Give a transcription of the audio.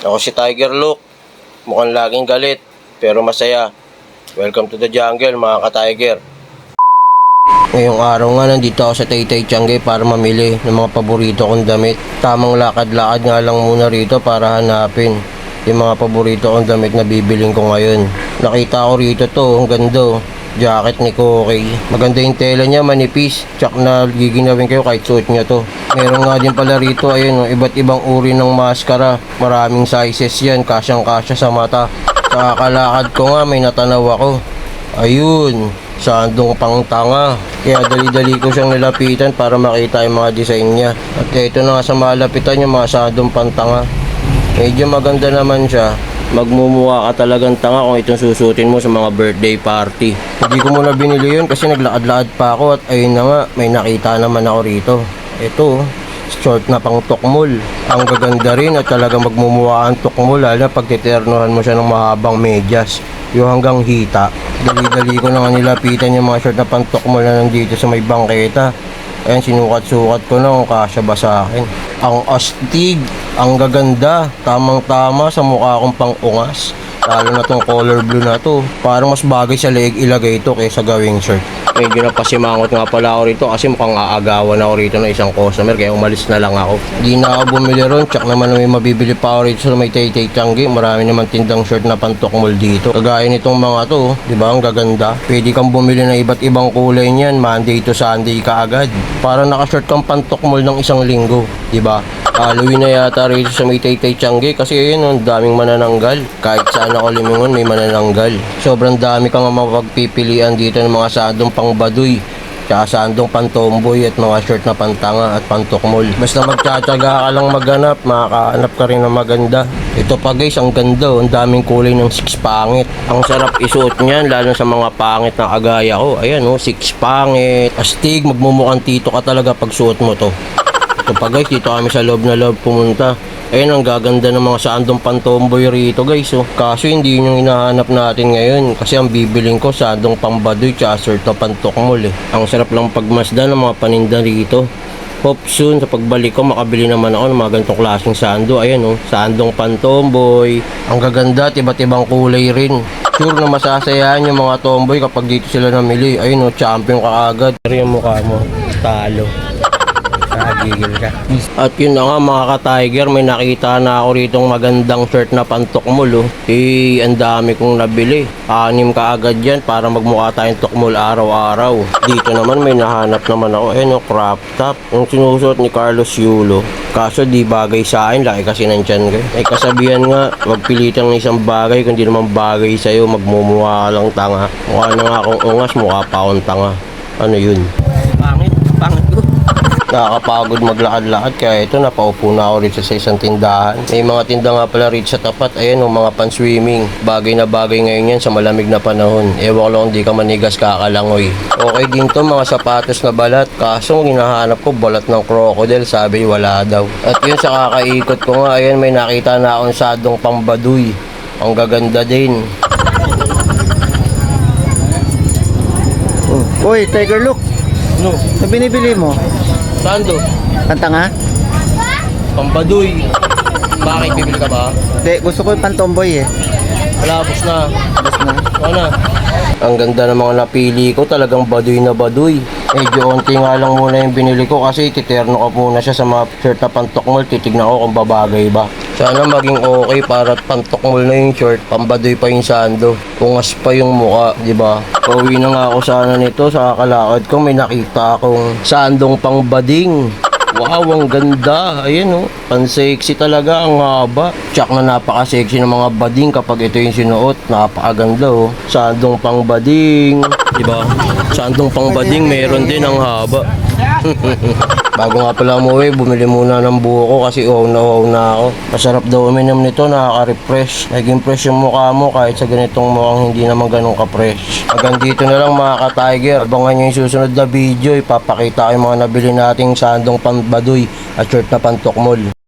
Ako si Tiger Look. Mukhang laging galit, pero masaya. Welcome to the jungle, mga ka-Tiger. Ngayong araw nga, nandito ako sa Taytay Tiangge para mamili ng mga paborito kong damit. Tamang lakad-lakad nga lang muna rito para hanapin yung mga paborito kong damit na bibiling ko ngayon. Nakita ko rito to, ang ganda. Jacket ni Koki. Maganda yung tela niya, manipis. Tsak na giginawin kayo kahit suot niya to. Meron nga din pala rito, ayun, iba't ibang uri ng maskara. Maraming sizes yan, kasyang-kasya sa mata. Sa kalakad ko nga, may natanaw ako. Ayun, sandong pang tanga. Kaya dali-dali ko siyang nilapitan para makita yung mga design niya. At ito na nga sa malapitan yung mga sandong pantanga. Medyo maganda naman siya. Magmumuha ka talagang tanga kung itong susutin mo sa mga birthday party. Hindi ko muna binili yun kasi naglakad-lakad pa ako at ayun na nga, may nakita naman ako rito. Ito, short na pang tukmol. Ang gaganda rin at talagang magmumuha ang tukmol lalo na pag titernohan mo siya ng mahabang medyas. Yung hanggang hita. Dali-dali ko na nga nilapitan yung mga short na pang tukmol na nandito sa may bangketa. Ayan, sinukat-sukat ko na kung kasya ba sa akin. Ang astig, ang gaganda, tamang-tama sa mukha kong pang-ungas. Lalo na tong color blue na to. Parang mas bagay sa leeg ilagay ito kaysa gawing shirt. Medyo napasimangot nga pala ako rito kasi mukhang aagawan ako rito ng isang customer kaya umalis na lang ako. Di na ako bumili ron, tsak naman na may mabibili pa ako rito sa may Taytay Tiangge. Marami naman tindang shirt na pantukmol dito. Kagaya nitong mga to, di ba? Ang gaganda. Pwede kang bumili ng iba't ibang kulay niyan, Monday to Sunday ka agad. Para naka-shirt kang pantukmol ng isang linggo, di ba? Halloween na yata rito sa may Taytay Tiangge kasi ayun, ang daming manananggal. Kahit saan ako limingon, may manananggal. Sobrang dami kang mapagpipilian dito ng mga sadong pang baduy. Tsaka sandong pantomboy at mga shirt na pantanga at pantukmol. Basta magtsatsaga ka lang maghanap, makakahanap ka rin ng maganda. Ito pa guys, ang ganda. oh. Ang daming kulay ng six pangit. Ang sarap isuot niyan, lalo sa mga pangit na agaya ko. Ayan oh, six pangit. Astig, magmumukhang tito ka talaga pag suot mo to. Pa guys, dito kami sa loob na loob pumunta. Ayun, ang gaganda ng mga sandong pantomboy rito guys. Oh. Kaso hindi yun yung hinahanap natin ngayon. Kasi ang bibiling ko sandong pambadoy tsaka na pantokmol eh. Ang sarap lang pagmasdan ng mga paninda rito. Hope soon sa pagbalik ko makabili naman ako ng mga ganitong klaseng sando. Ayan oh, sandong pantomboy. Ang gaganda at iba't ibang kulay rin. Sure na masasayahan yung mga tomboy kapag dito sila namili. Ayun oh, champion ka agad. Pero yung mukha mo, talo. Nakagigil ka. At yun na nga mga ka-tiger, may nakita na ako ritong magandang shirt na pantukmol oh. Eh, ang dami kong nabili. Anim ka agad yan para magmukha tayong tukmol araw-araw. Dito naman may nahanap naman ako. Eh no, crop top. Yung sinusuot ni Carlos Yulo. Kaso di bagay sa akin, laki kasi ng tiyan ko. Eh kasabihan nga, wag pilitan ng isang bagay kung di naman bagay sa'yo, magmumuha lang tanga. Mukha na nga akong ungas, mukha pa akong tanga. Ano yun? Pangit, pangit. Nakakapagod maglakad-lakad kaya ito napaupo na ako rito sa isang tindahan. May mga tinda nga pala rito sa tapat. Ayan o mga pan-swimming. Bagay na bagay ngayon yan sa malamig na panahon. Ewan ko lang kung di ka manigas kakalangoy. Okay din to mga sapatos na balat. Kaso kung hinahanap ko balat ng crocodile sabi wala daw. At yun sa kakaikot ko nga ayan may nakita na akong sadong pambaduy. Ang gaganda din. Uy, Tiger Look, No, ano binibili mo? Sando. Pantanga? Pambaduy. Bakit bibili ka ba? Hindi, gusto ko yung pantomboy eh. Malabos na. Tapos na. Ano? Ang ganda ng mga napili ko, talagang baduy na baduy. Medyo onti nga lang muna yung binili ko kasi titerno ko muna siya sa mga shirt na pantokmol. Titignan ko kung babagay ba. Sana maging okay para pantokmol na yung shirt, pambaduy pa yung sando. Ungas pa yung muka, di ba? Pauwi na nga ako sana nito sa kakalakad ko. May nakita akong sandong pangbading. Wow, ang ganda. Ayan oh. Pan-sexy talaga. Ang haba. Tsak na napaka-sexy ng mga bading kapag ito yung sinuot. Napakaganda oh. Sandong pang bading. Diba? Sandong pang bading, meron din ang haba. Bago nga pala umuwi, bumili muna ng buho ko kasi uhaw na uhaw na ako. Masarap daw uminom nito, nakaka-refresh. Naging fresh yung mukha mo kahit sa ganitong mukhang hindi naman ganun ka-fresh. Hanggang dito na lang mga ka-tiger. Abangan nyo yung susunod na video. Ipapakita ko yung mga nabili nating sandong pambaduy at shirt na pantokmol.